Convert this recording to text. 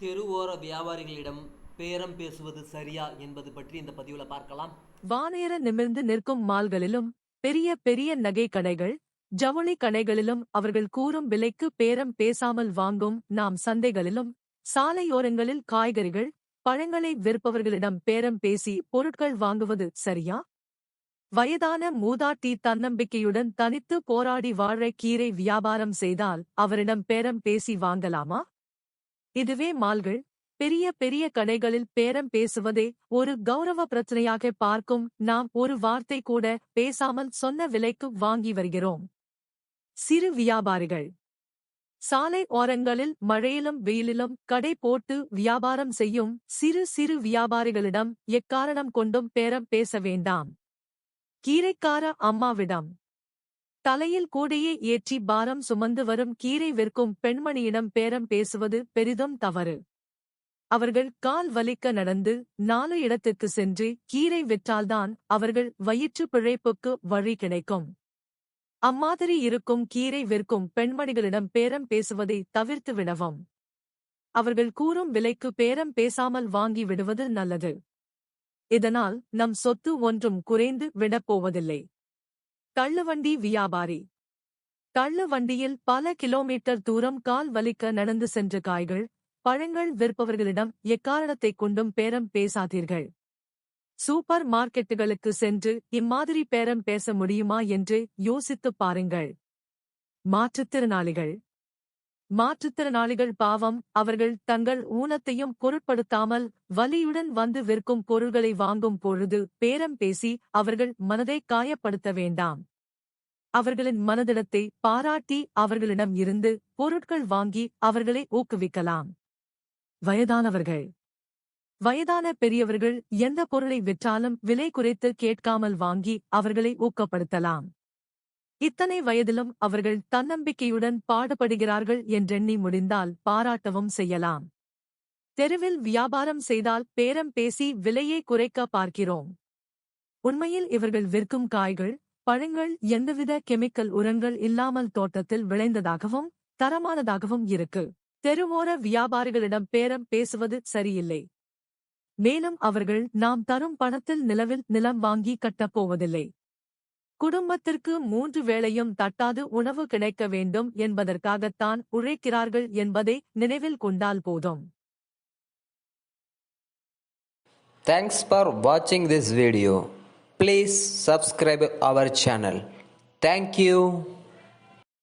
தெருவோர வியாபாரிகளிடம் பேரம் பேசுவது சரியா என்பது பற்றி இந்த பதிவுல பார்க்கலாம். வானேற நிமிர்ந்து நிற்கும் மால்களிலும் பெரிய பெரிய நகை கடைகள் ஜவுளி கடைகளிலும் அவர்கள் கூறும் விலைக்கு பேரம் பேசாமல் வாங்கும் நாம் சந்தைகளிலும் சாலையோரங்களில் காய்கறிகள் பழங்களை விற்பவர்களிடம் பேரம் பேசி பொருட்கள் வாங்குவது சரியா? வயதான மூதாட்டி தன்னம்பிக்கையுடன் தனித்து போராடி வாழ கீரை வியாபாரம் செய்தால் அவரிடம் பேரம் பேசி வாங்கலாமா? இதுவே மால்கள். பெரிய பெரிய கடைகளில் பேரம் பேசுவதே ஒரு கௌரவ பிரச்சனையாக பார்க்கும் நாம் ஒரு வார்த்தை கூட பேசாமல் சொன்ன விலைக்கு வாங்கி வருகிறோம். சிறு வியாபாரிகள். சாலை ஓரங்களில் மழையிலும் வெயிலிலும் கடை போட்டு வியாபாரம் செய்யும் சிறு சிறு வியாபாரிகளிடம் எக்காரணம் கொண்டும் பேரம் பேச வேண்டாம். கீரைக்கார அம்மாவிடம். தலையில் கூடையே ஏற்றி பாரம் சுமந்து வரும் கீரை விற்கும் பெண்மணியிடம் பேரம் பேசுவது பெரிதும் தவறு. அவர்கள் கால் வலிக்க நடந்து நாலு இடத்துக்கு சென்று கீரை விற்றால்தான் அவர்கள் வயிற்று பிழைப்புக்கு வழி கிடைக்கும். அம்மாதிரி இருக்கும் கீரை விற்கும் பெண்மணிகளிடம் பேரம் பேசுவதை தவிர்த்து விடவும். அவர்கள் கூறும் விலைக்கு பேரம் பேசாமல் வாங்கி விடுவது நல்லது. இதனால் நம் சொத்து ஒன்றும் குறைந்து விடப்போவதில்லை தள்ளுவண்டி வியாபாரி. தள்ளு வண்டியில் பல கிலோமீட்டர் தூரம் கால் வலிக்க நடந்து சென்ற காய்கள் பழங்கள் விற்பவர்களிடம் எக்காரணத்தைக் கொண்டும் பேரம் பேசாதீர்கள். சூப்பர் மார்க்கெட்டுகளுக்கு சென்று இம்மாதிரி பேரம் பேச முடியுமா என்று யோசித்துப் பாருங்கள். மாற்றுத்திறனாளிகள் மாற்றுத்திறனாளிகள் பாவம் அவர்கள் தங்கள் ஊனத்தையும் பொருட்படுத்தாமல் வலியுடன் வந்து விற்கும் பொருள்களை வாங்கும் பொழுது பேரம் பேசி அவர்கள் மனதை காயப்படுத்த வேண்டாம். அவர்களின் மனதிடத்தை பாராட்டி அவர்களிடம் இருந்து பொருட்கள் வாங்கி அவர்களை ஊக்குவிக்கலாம். வயதானவர்கள். வயதான பெரியவர்கள் எந்த பொருளை விற்றாலும் விலை குறைத்து கேட்காமல் வாங்கி அவர்களை ஊக்கப்படுத்தலாம். இத்தனை வயதிலும் அவர்கள் தன்னம்பிக்கையுடன் பாடுபடுகிறார்கள் என்றெண்ணி முடிந்தால் பாராட்டவும் செய்யலாம். தெருவில் வியாபாரம் செய்தால் பேரம் பேசி விலையை குறைக்க பார்க்கிறோம். உண்மையில் இவர்கள் விற்கும் காய்கள் பழங்கள் எந்தவித கெமிக்கல் உரங்கள் இல்லாமல் தோட்டத்தில் விளைந்ததாகவும் தரமானதாகவும் இருக்கு. தெருவோர வியாபாரிகளிடம் பேரம் பேசுவது சரியில்லை. மேலும் அவர்கள் நாம் தரும் பணத்தில் நிலவில் நிலம் வாங்கி கட்டப் போவதில்லை. குடும்பத்திற்கு மூன்று வேளையும் தட்டாது உணவு கிடைக்க வேண்டும் என்பதற்காகத்தான் உழைக்கிறார்கள் என்பதை நினைவில் கொண்டால் போதும். தேங்க்ஸ் ஃபார் வாட்சிங் this video please subscribe our channel thank you.